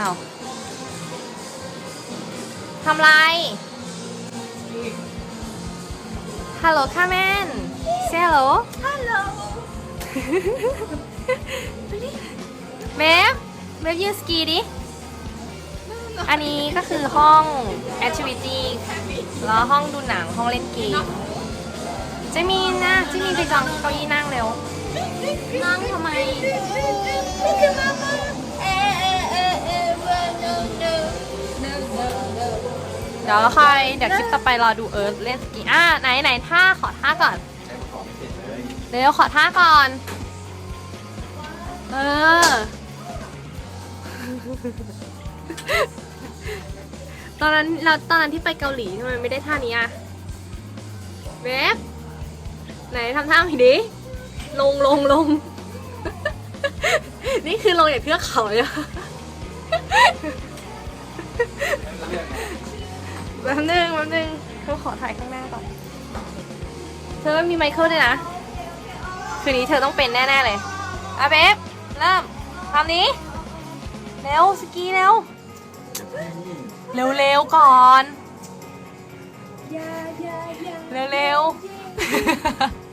อ้าวทำไร ฮัลโหลค่ะแมนเซลโหลฮัลโหลเบฟเบฟยืนสกีดิ อันนี้ก็คือห้อง activity แล้วห้องดูหนัง ห้องเล่นเกมเจมีนนะเจมีนไปจองเก้าอี้นั่งเร็ว นั่งทำไม ดี๋ยวค่อยเดี๋ยวคลิปต่อไปรอดูเอิร์ธเล่นสกีอะไหนไหนท่าขอท่าก่อนเร็วขอท่าก่อน เออ ตอนนั้นเราตอนนั้นที่ไปเกาหลีทำไมไม่ได้ท่านี้อะเว็บไหนทำท่าใหม่ดิลงลงลง นี่คือลงอย่างเทือกเขาเลย ป๊บนึงแป๊บนึงเขาขอถ่ายข้างหน้าก่อน เธอมีไมเคิลด้วยนะ คืนนี้เธอต้องเป็นแน่ ๆ เลยอะเบฟเริ่มทำนี้ เร็ว สกีเร็ว เร็ว ๆ ก่อนอย่าอย่าอย่าเร็ว ๆ